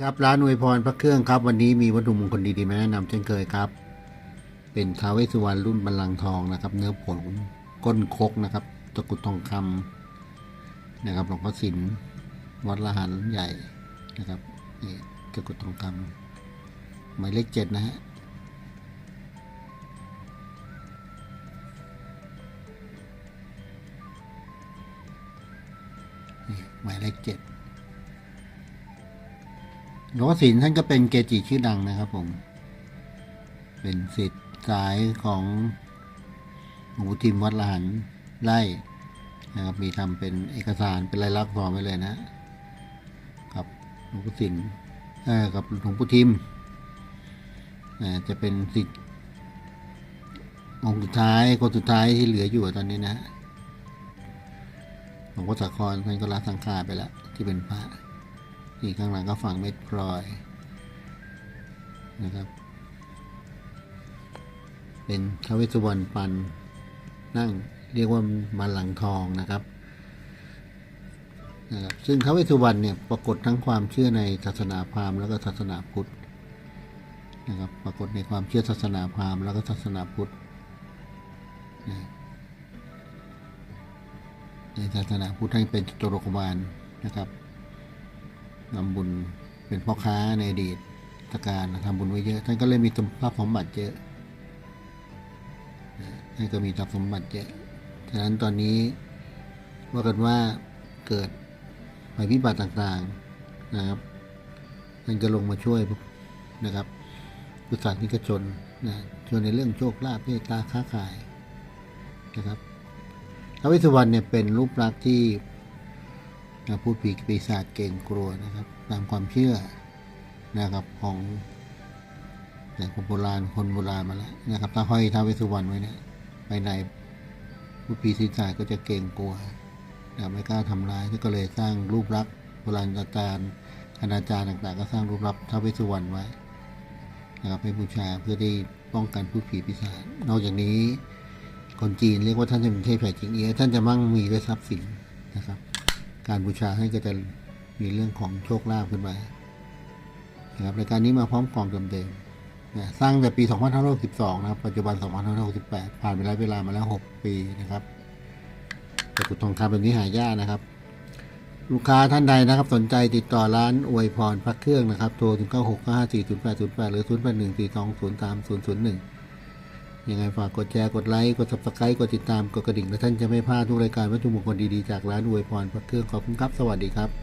ครับร้านอวยพรพระเครื่องครับ วันนี้มีวัตถุมงคลดีๆมาแนะนำเช่นเคยครับ เป็นท้าวเวสสุวรรณรุ่นบัลลังก์ทองนะครับ เนื้อผงก้นคกนะครับตะกุดทองคำนะครับหลวงพ่อสินวัดละหันใหญ่นะครับนี่ตะกุดทองคำหมายเลขเจ็ดนะฮะนี่หมายเลขเจ็ด หลวงพ่อศิลท่านก็เป็นเกจิชื่อดังนะครับผม เป็นสิทธิ์สายของหลวงปู่ทิมวัดละหันไล่นะครับ มีทำเป็นเอกสารเป็นลายลักษณ์พร้อมไว้เลยนะ กับหลวงปู่ศิลเออกับหลวงปู่ทิมจะเป็นสิทธิ์องค์สุดท้ายคนสุดท้ายที่เหลืออยู่ตอนนี้นะหลวงพ่อสาครท่านก็ละสังขารไปแล้วที่เป็นพระ ที่ข้างหลังก็ฝังเม็ดพลอยนะครับ เป็นทาวเวสุวรรณปันนั่งเรียกว่ามาหลังทองนะครับนะครับซึ่งท้าวเวสสุวรรณเนี่ยปรากฏทั้งความเชื่อในศาสนาพราหมณ์แล้วก็ศาสนาพุทธนะครับปรากฏในความเชื่อศาสนาพราหมณ์แล้วก็ศาสนาพุทธนะในศาสนาพุทธให้เป็นจตุรกบาลนะครับ ทำบุญเป็นพ่อค้าในอดีตตการทำบุญไว้เยอะ ท่านก็เลยมีทรัพย์สมบัติเยอะท่านก็มีทรัพย์สมบัติเยอะ ฉะนั้นตอนนี้ว่ากันว่าเกิดภัยพิบัติต่างๆนะครับ ท่านก็ลงมาช่วยนะครับพุทธศาสนิกชนนะช่วยในเรื่องโชคลาภเมตตาค้าขายนะครับท้าวเวสสุวรรณเนี่ยเป็นรูปลักษณ์ที่ พูดผีปีศาจเก่งกลัวนะครับ ตามความเชื่อนะครับของแต่คนโบราณคนโบราณมาแล้วนะครับถ้าห้อยท้าวเวสุวรรณไว้เนี่ยไปไหนผู้ผีปีศาจก็จะเก่งกลัวนะไม่กล้าทำร้ายก็เลยสร้างรูปลักษณ์โบราณอาจารย์คณาจารย์ต่างๆ ก็สร้างรูปลักษณ์ท้าวเวสุวรรณไว้นะครับให้บูชาเพื่อได้ป้องกันผู้ผีปีศาจนอกจากนี้คนจีนเรียกว่าท่านจะเป็นเทพแผ่จิงเอียท่านจะมั่งมีด้วยทรัพย์สินนะครับ การบูชาให้ก็จะมีเรื่องของโชคลาภขึ้นมานะครับรายการนี้มาพร้อมกล่องเดิมๆนะสร้างแต่ปี 2562 นะครับ ปัจจุบัน 2568 ผ่านไปแล้วเวลามาแล้ว 6 ปีนะครับตะกุดทองคำแบบนี้หายากนะครับ ลูกค้าท่านใดนะครับ สนใจติดต่อร้านอวยพรพระเครื่องนะครับ โทรถึง96 554 0808 หรือ 0814203001 ยังไงฝากกดแชร์ กดไลค์ กดซับสไครต์กดติดตาม กดกระดิ่ง และท่านจะไม่พลาดทุกรายการวัตถุมงคลดี ๆ จากร้านอวยพรพระเครื่องขอบคุณครับ สวัสดีครับ